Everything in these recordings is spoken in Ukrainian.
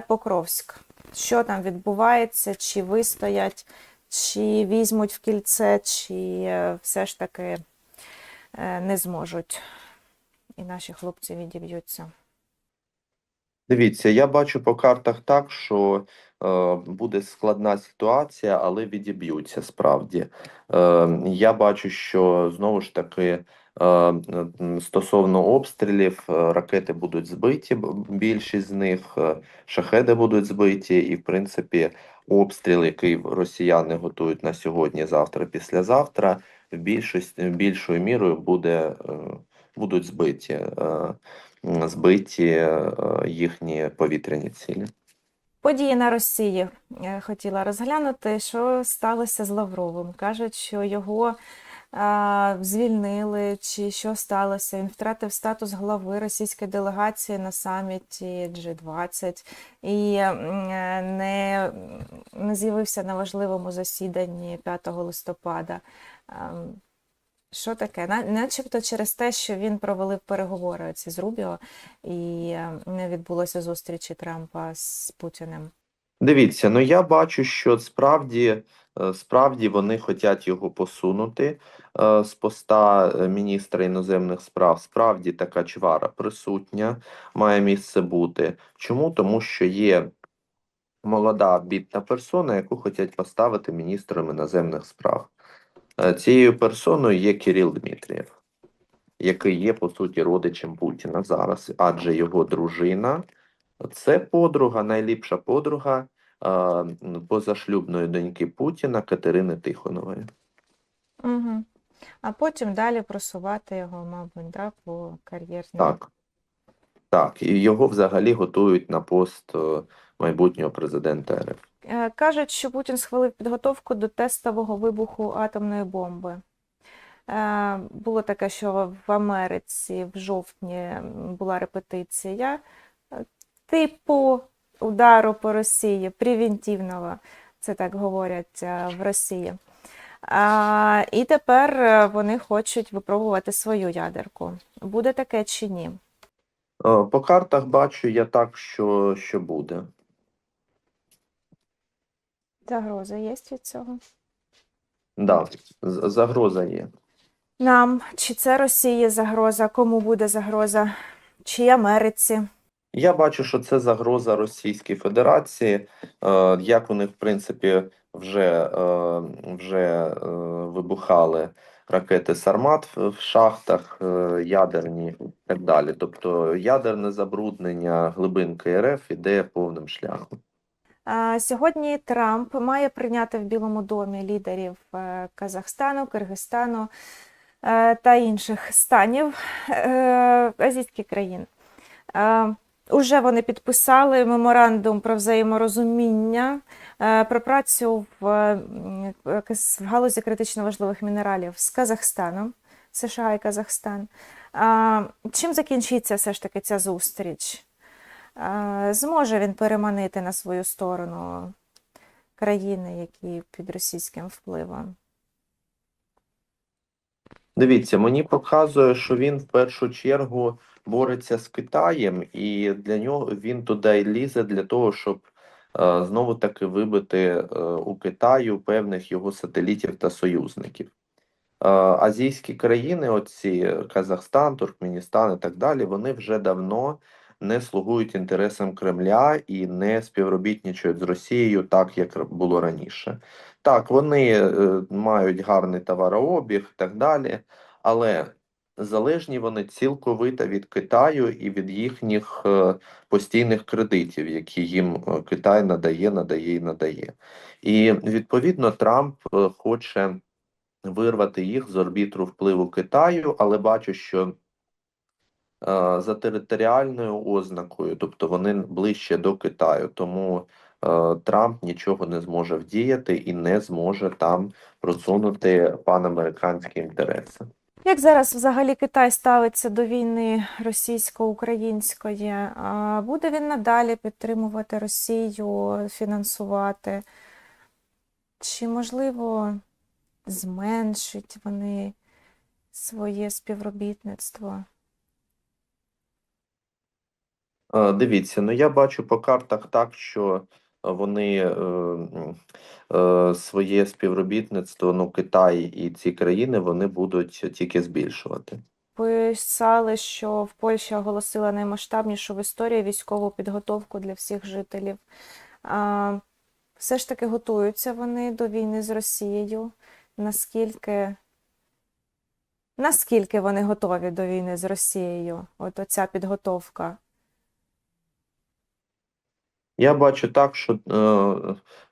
Покровськ. Що там відбувається, чи вистоять, чи візьмуть в кільце, чи е, все ж таки е, не зможуть. І наші хлопці відіб'ються. Дивіться, я бачу по картах так, що е, буде складна ситуація, але відіб'ються справді. Е, я бачу, що знову ж таки стосовно обстрілів, е, ракети будуть збиті, більшість з них, е, шахеди будуть збиті, і в принципі обстріл, який росіяни готують на сьогодні, завтра, післязавтра, в більшості більшою мірою буде, е, будуть збиті. Е, збиті е, їхні повітряні цілі. Події на Росії е, хотіла розглянути, що сталося з Лавровим. Кажуть, що його звільнили, чи що сталося. Він втратив статус глави російської делегації на саміті G20 і е, не, не з'явився на важливому засіданні 5 листопада. Ем, Що таке? Начебто через те, що він провалив переговори ці з Рубіо і е, не відбулося зустрічі Трампа з Путіним. Дивіться, ну я бачу, що справді, справді вони хочуть його посунути е, з поста е, міністра іноземних справ. Справді така чвара присутня, має місце бути. Чому? Тому що є молода бідна персона, яку хочуть поставити міністром іноземних справ. Е, Цією персоною є Кирил Дмитрієв, який є по суті родичем Путіна зараз, адже його дружина це подруга, найліпша подруга е, позашлюбної доньки Путіна Катерини Тихонової. Угу. А потім далі просувати його, мабуть, да, по кар'єрній. Так. Так, і його взагалі готують на пост е, майбутнього президента РФ. Е, Кажуть, що Путін схвалив підготовку до тестового вибуху атомної бомби. Е, Було таке, що в Америці в жовтні була репетиція типу удару по Росії, превентивного, це так говорять е, в Росії. А, і тепер е, вони хочуть випробувати свою ядерку. Буде таке чи ні? Е, По картах бачу я так, що, що буде. Загроза є від цього? Да, загроза є. Нам, чи це Росії загроза, кому буде загроза, чи Америці? Я бачу, що це загроза Російській Федерації. Е, Як них, в принципі, вже, е, вже е, вибухали ракети Сармат в шахтах, ядерні і так далі. Тобто ядерне забруднення глибинки РФ іде повним шляхом. Сьогодні Трамп має прийняти в Білому домі лідерів Казахстану, Киргизстану та інших станів азійських країн. Е, Уже вони підписали меморандум про взаєморозуміння е, про працю в, в галузі критично важливих мінералів з Казахстаном, США і Казахстан. Чим закінчиться все ж таки ця зустріч? Е, Зможе він переманити на свою сторону країни, які під російським впливом? Дивіться, мені показує, що він в першу чергу бореться з Китаєм, і для нього він туди лізе для того, щоб е, знову таки вибити е, у Китаю певних його сателітів та союзників. Е, азійські країни, оці Казахстан, Туркменістан і так далі, вони вже давно не слугують інтересам Кремля і не співробітничають з Росією так, як було раніше. Так, вони мають гарний товарообіг і так далі, але залежні вони цілковито від Китаю і від їхніх е, постійних кредитів, які їм е, Китай надає, надає і надає. І відповідно Трамп е, хоче вирвати їх з орбіту впливу Китаю, але бачу, що за територіальною ознакою, тобто вони ближче до Китаю, тому Трамп нічого не зможе вдіяти і не зможе там просунути панамериканські інтереси. Як зараз взагалі Китай ставиться до війни російсько-української? Буде він надалі підтримувати Росію, фінансувати? Чи, можливо, зменшить вони своє співробітництво? Дивіться, ну я бачу по картах так, що вони е, е, своє співробітництво, ну Китай і ці країни, вони будуть тільки збільшувати. Писали, що в Польщі оголосила наймасштабнішу в історії військову підготовку для всіх жителів. А, все ж таки готуються вони до війни з Росією. Наскільки, наскільки вони готові до війни з Росією? От оця підготовка. Я бачу так, що, е,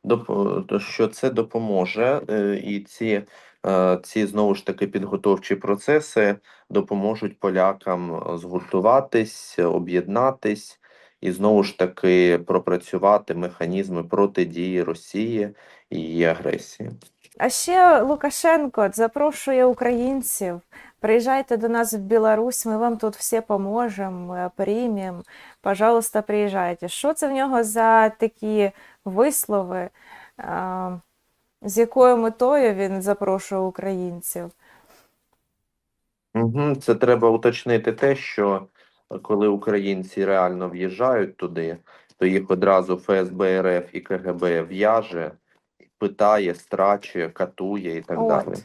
доп- що це допоможе, е, і ці, е, ці знову ж таки підготовчі процеси допоможуть полякам згуртуватись, об'єднатись і знову ж таки пропрацювати механізми протидії Росії і агресії. А ще Лукашенко запрошує українців. Приїжджайте до нас в Білорусь, ми вам тут всі поможемо, приймемо. Пожалуйста, приїжджайте. Що це в нього за такі вислови? З якою метою він запрошує українців? Угу, це треба уточнити те, що коли українці реально в'їжджають туди, то їх одразу ФСБ РФ і КГБ в'яже, питає, страчує, катує і так От. далі.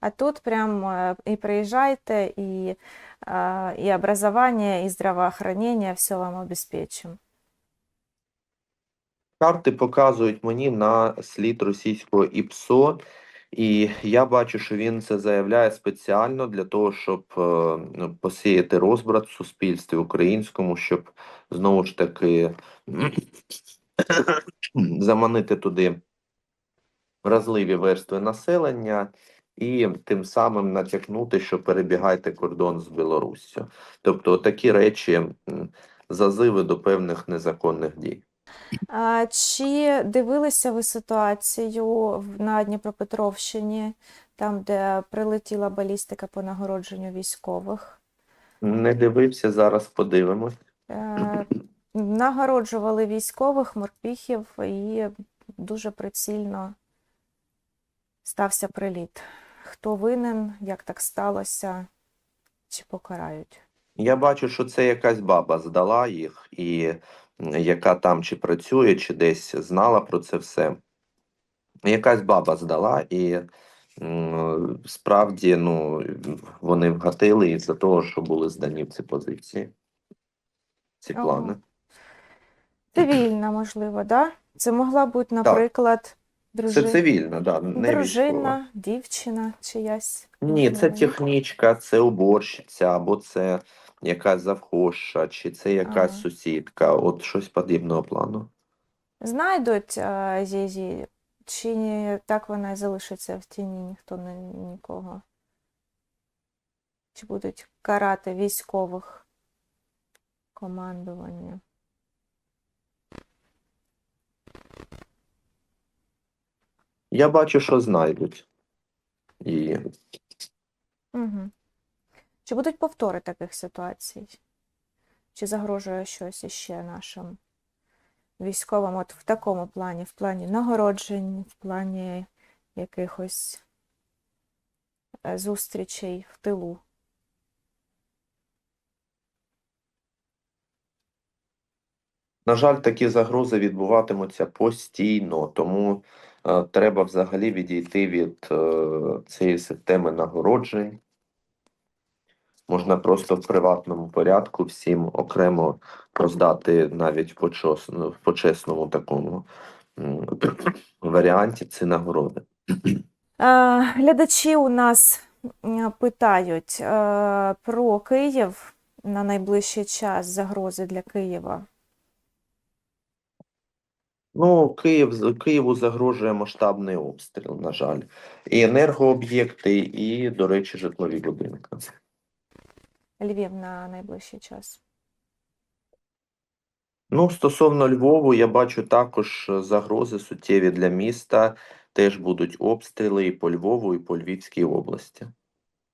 А тут прям е, і приїжджайте, і, а, і образование, і здравоохранение, все вам обеспечимо. Карти показують мені на слід російського ІПСО, і я бачу, що він це заявляє спеціально для того, щоб ну, посіяти розбрат в суспільстві українському, щоб знову ж таки заманити туди вразливі верстви населення і тим самим натякнути, що перебігайте кордон з Білоруссю. Тобто такі речі, зазиви до певних незаконних дій. А, Чи дивилися ви ситуацію на Дніпропетровщині, там, де прилетіла балістика по нагородженню військових? Не дивився, зараз подивимось. Е, Нагороджували військових, морпіхів, і дуже прицільно стався приліт. Хто винен, як так сталося, чи покарають? Я бачу, що це якась баба здала їх, і яка там чи працює, чи десь знала про це все. Якась баба здала, і справді ну, вони вгатили із-за того, що були здані в ці позиції, ці Ага. плани. Цивільна, можливо, да? Це могла бути, наприклад, Це цивільна, да, не військова. Дружина, дівчина чиясь. Ні, це технічка, це уборщиця, або це якась завхозша, чи це якась Ага. сусідка, от щось подібного плану. Знайдуть а, Зізі, чи ні, так вона і залишиться в тіні, ніхто не нікого. Чи будуть карати військових командування? Я бачу, що знайдуть. І Угу. Чи будуть повтори таких ситуацій? Чи загрожує щось іще нашим військовим от в такому плані, в плані нагороджень, в плані якихось е, зустрічей в тилу? На жаль, такі загрози відбуватимуться постійно, тому треба взагалі відійти від е, цієї системи нагороджень. Можна просто в приватному порядку всім окремо роздати навіть в ну, почесному такому варіанті ці нагороди. Е, Глядачі у нас питають е, про Київ на найближчий час, загрози для Києва. Ну, Київ, Києву загрожує масштабний обстріл, на жаль. І енергооб'єкти, і, до речі, житлові будинки. Львів на найближчий час. Ну, стосовно Львову, я бачу також е, загрози суттєві для міста. Теж будуть обстріли і по Львову, і по Львівській області.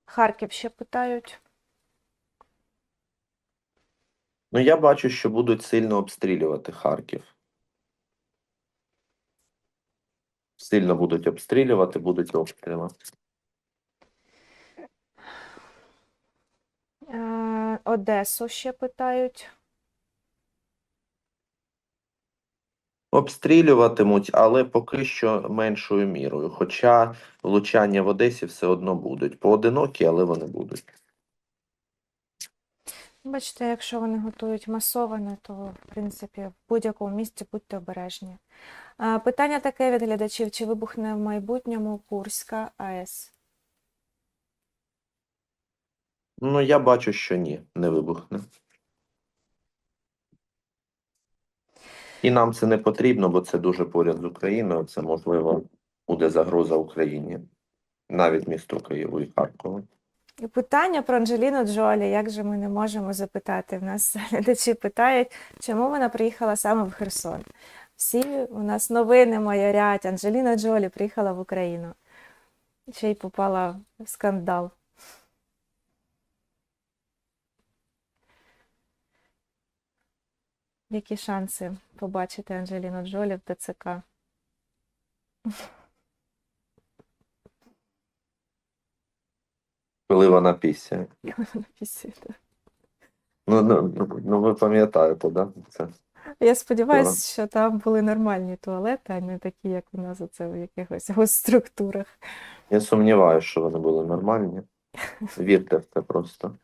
Харків ще питають. Ну, я бачу, що будуть сильно обстрілювати Харків. сильно будуть обстрілювати, будуть обстріли. Е, Одесу ще питають. Обстрілюватимуть, але поки що меншою мірою. Хоча влучання в Одесі все одно будуть. Поодинокі, але вони будуть. Бачите, якщо вони готують масоване, то в принципі в будь-якому місці будьте обережні. Питання таке від глядачів: чи вибухне в майбутньому Курська АЕС? Ну, я бачу, що ні, не вибухне. І нам це не потрібно, бо це дуже поряд з Україною. Це, можливо, буде загроза Україні, навіть місту Києву і Харкову. І питання про Анджеліну Джолі, як же ми не можемо запитати? В нас глядачі питають, чому вона приїхала саме в Херсон. Всі у нас новини майорять. Анджеліна Джолі приїхала в Україну. Ще й попала в скандал. Які шанси побачити Анджеліну Джолі в ТЦК? Коли вона пісяє. Після. Ну, ну, ну, ну ви пам'ятаєте, да? Це. Я сподіваюся, що там були нормальні туалети, а не такі, як у нас оце в якихось госструктурах. Я сумніваюся, що вони були нормальні. Вірте в це просто.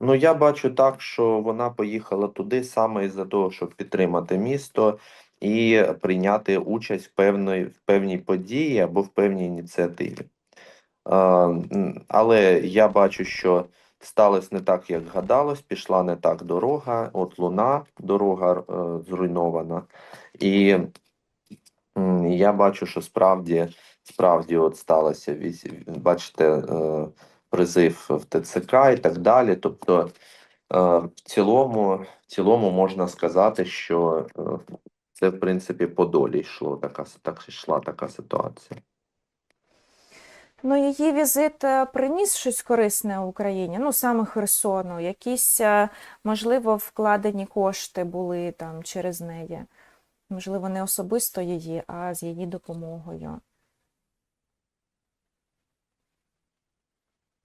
Ну, я бачу так, що вона поїхала туди саме із-за того, щоб підтримати місто і прийняти участь в певної, в певній події або в певній ініціативі. Але я бачу, що сталося не так, як гадалось, пішла не так дорога. От луна, дорога е, зруйнована. І я бачу, що справді, справді от сталося, бачите, е, призив в ТЦК і так далі. Тобто, е, в цілому, в цілому можна сказати, що це, в принципі, по долі йшло така, так йшла така ситуація. Ну, її візит е, приніс щось корисне Україні, ну саме Херсону. Якісь, е, можливо, вкладені кошти були там через неї. Можливо, не особисто її, а з її допомогою.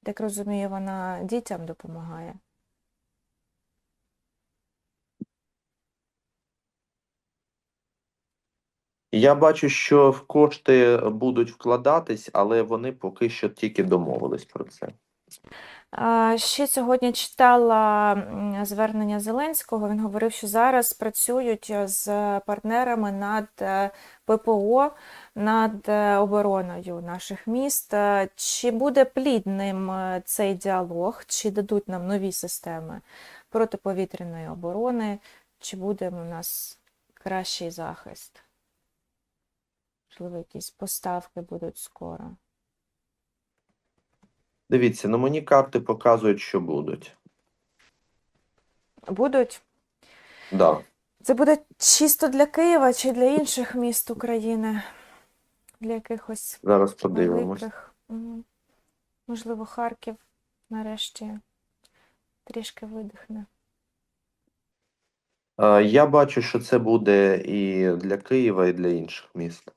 Так розумію, вона дітям допомагає. Я бачу, що в кошти будуть вкладатись, але вони поки що тільки домовились про це. Ще сьогодні читала звернення Зеленського. Він говорив, що зараз працюють з партнерами над е, ППО, над е, обороною наших міст. Е, Чи буде плідним е, цей діалог, чи дадуть нам нові системи протиповітряної оборони, чи буде у нас кращий захист? Можливо, якісь поставки будуть скоро. Дивіться, ну мені карти показують, що будуть. Будуть? Да. Це буде чисто для Києва чи для інших міст України? Для якихось Зараз подивимось. великих? Можливо, Харків нарешті трішки видихне. Е, Я бачу, що це буде і для Києва, і для інших міст.